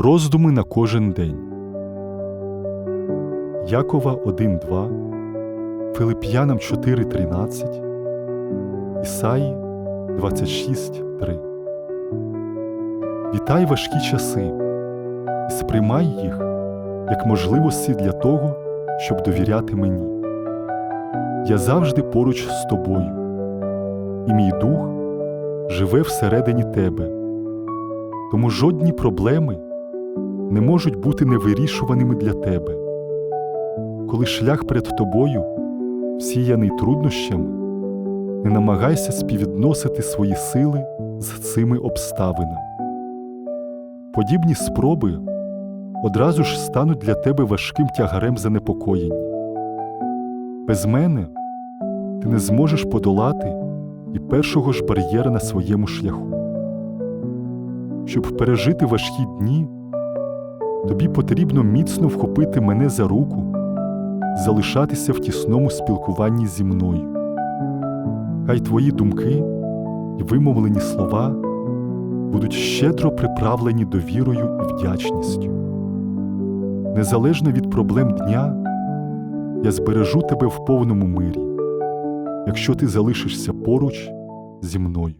Роздуми на кожен день. Якова 1.2, Филип'янам 4.13, Ісаї 26.3. Вітай важкі часи і сприймай їх як можливості для того, щоб довіряти мені. Я завжди поруч з тобою, і мій дух живе всередині тебе. Тому жодні проблеми не можуть бути невирішуваними для тебе. Коли шлях перед тобою всіяний труднощами, не намагайся співвідносити свої сили з цими обставинами. Подібні спроби одразу ж стануть для тебе важким тягарем занепокоєння. Без мене ти не зможеш подолати і першого ж бар'єра на своєму шляху. Щоб пережити важкі дні, тобі потрібно міцно вхопити мене за руку, залишатися в тісному спілкуванні зі мною. Хай твої думки і вимовлені слова будуть щедро приправлені довірою і вдячністю. Незалежно від проблем дня, я збережу тебе в повному мирі, якщо ти залишишся поруч зі мною.